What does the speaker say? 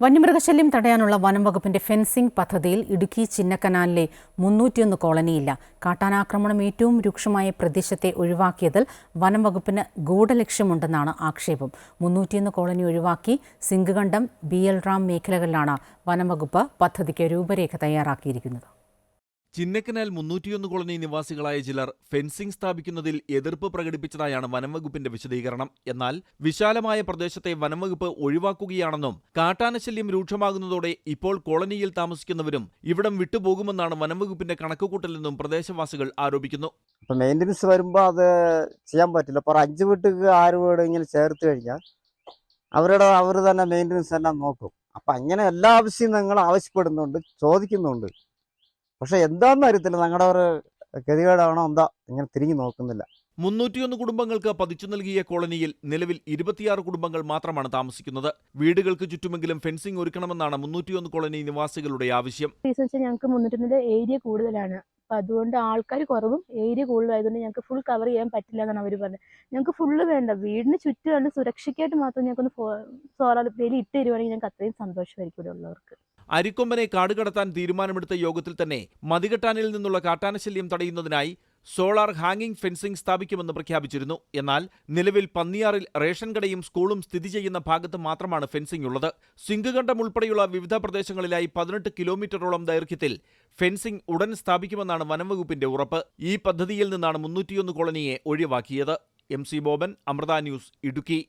വന്യമൃഗശല്യം തടയാനുള്ള വനംവകുപ്പിന്റെ ഫെൻസിംഗ് പദ്ധതിയിൽ ഇടുക്കി ചിന്നക്കനാലിലെ മുന്നൂറ്റിയൊന്ന് കോളനിയില്ല. കാട്ടാനാക്രമണം ഏറ്റവും രൂക്ഷമായ പ്രദേശത്തെ ഒഴിവാക്കിയതിൽ വനം വകുപ്പിന് ഗൂഢലക്ഷ്യമുണ്ടെന്നാണ് ആക്ഷേപം. മുന്നൂറ്റിയൊന്ന് കോളനി ഒഴിവാക്കി സിംഗുകണ്ടം ബി എൽ റാം മേഖലകളിലാണ് വനം വകുപ്പ് പദ്ധതിക്ക് രൂപരേഖ തയ്യാറാക്കിയിരിക്കുന്നത്. ചിന്നക്കനാൽ മുന്നൂറ്റിയൊന്ന് കോളനി നിവാസികളായ ചിലർ ഫെൻസിംഗ് സ്ഥാപിക്കുന്നതിൽ എതിർപ്പ് പ്രകടിപ്പിച്ചതായാണ് വനംവകുപ്പിന്റെ വിശദീകരണം. എന്നാൽ വിശാലമായ പ്രദേശത്തെ വനംവകുപ്പ് ഒഴിവാക്കുകയാണെന്നും കാട്ടാനശല്യം രൂക്ഷമാകുന്നതോടെ ഇപ്പോൾ കോളനിയിൽ താമസിക്കുന്നവരും ഇവിടം വിട്ടുപോകുമെന്നാണ് വനംവകുപ്പിന്റെ കണക്കുകൂട്ടലെന്നും പ്രദേശവാസികൾ ആരോപിക്കുന്നു. മെയിന്റനൻസ് വരുമ്പോൾ അത് ചെയ്യാൻ പറ്റില്ല. ഇപ്പോൾ അഞ്ച് വീട്ടുക്ക് ആറ് വീട് ഇങ്ങനെ ചേർത്ത് കഴിഞ്ഞാൽ അവരുടെ അവർ തന്നെ മെയിന്റനൻസ് എല്ലാം നോക്കും. അപ്പം അങ്ങനെ എല്ലാ ആവശ്യവും ഞങ്ങൾ ആവശ്യപ്പെടുന്നുണ്ട് ചോദിക്കുന്നുണ്ട്. പക്ഷെ എന്താണെന്ന് അറിയത്തില്ല. ഞങ്ങളുടെ ഒരു ഗതികേടാണോ എന്താ? ഇങ്ങനെ തിരിഞ്ഞു നോക്കുന്നില്ല. മുന്നൂറ്റിയൊന്ന് കുടുംബങ്ങൾക്ക് പതിച്ചു നൽകിയ കോളനിയിൽ നിലവിൽ ഇരുപത്തിയാറ് കുടുംബങ്ങൾ മാത്രമാണ് താമസിക്കുന്നത്. വീടുകൾക്ക് ചുറ്റുമെങ്കിലും ഫെൻസിംഗ് ഒരുക്കണമെന്നാണ് മുന്നൂറ്റിയൊന്ന് കോളനി നിവാസികളുടെ ആവശ്യം. ഞങ്ങൾക്ക് മുന്നൂറ്റൊന്നിന്റെ ഏരിയ കൂടുതലാണ്. അപ്പം അതുകൊണ്ട് ആൾക്കാർ കുറവും ഏരിയ കൂടുതലായതുകൊണ്ട് ഞങ്ങൾക്ക് ഫുൾ കവർ ചെയ്യാൻ പറ്റില്ല എന്നാണ് അവർ പറഞ്ഞത്. ഞങ്ങൾക്ക് ഫുള്ള് വേണ്ട. വീടിന് ചുറ്റുമാണ് സുരക്ഷയ്ക്കായിട്ട് മാത്രം ഞങ്ങൾക്കൊന്ന് സോളാർ വേലി ഇട്ട് തരുവാണെങ്കിൽ ഞങ്ങൾക്ക് അത്രയും സന്തോഷമായിരിക്കും ഇവിടെ ഉള്ളവർക്ക്. അരിക്കൊമ്പനെ കാടുകടത്താൻ തീരുമാനമെടുത്ത യോഗത്തിൽ തന്നെ മതികെട്ടാനിൽ നിന്നുള്ള കാട്ടാനശല്യം തടയുന്നതിനായി സോളാർ ഹാങ്ങിംഗ് ഫെൻസിംഗ് സ്ഥാപിക്കുമെന്ന് പ്രഖ്യാപിച്ചിരുന്നു. എന്നാൽ നിലവിൽ പന്നിയാറിൽ റേഷൻ കടയും സ്കൂളും സ്ഥിതി ചെയ്യുന്ന ഭാഗത്ത് മാത്രമാണ് ഫെൻസിംഗ് ഉള്ളത്. സിംഗുകണ്ഠം ഉൾപ്പെടെയുള്ള വിവിധ പ്രദേശങ്ങളിലായി പതിനെട്ട് കിലോമീറ്ററോളം ദൈർഘ്യത്തിൽ ഫെൻസിംഗ് ഉടൻ സ്ഥാപിക്കുമെന്നാണ് വനംവകുപ്പിന്റെ ഉറപ്പ്. ഈ പദ്ധതിയിൽ നിന്നാണ് മുന്നൂറ്റിയൊന്ന് കോളനിയെ ഒഴിവാക്കിയത്. M C Boban Amrita news Idukki.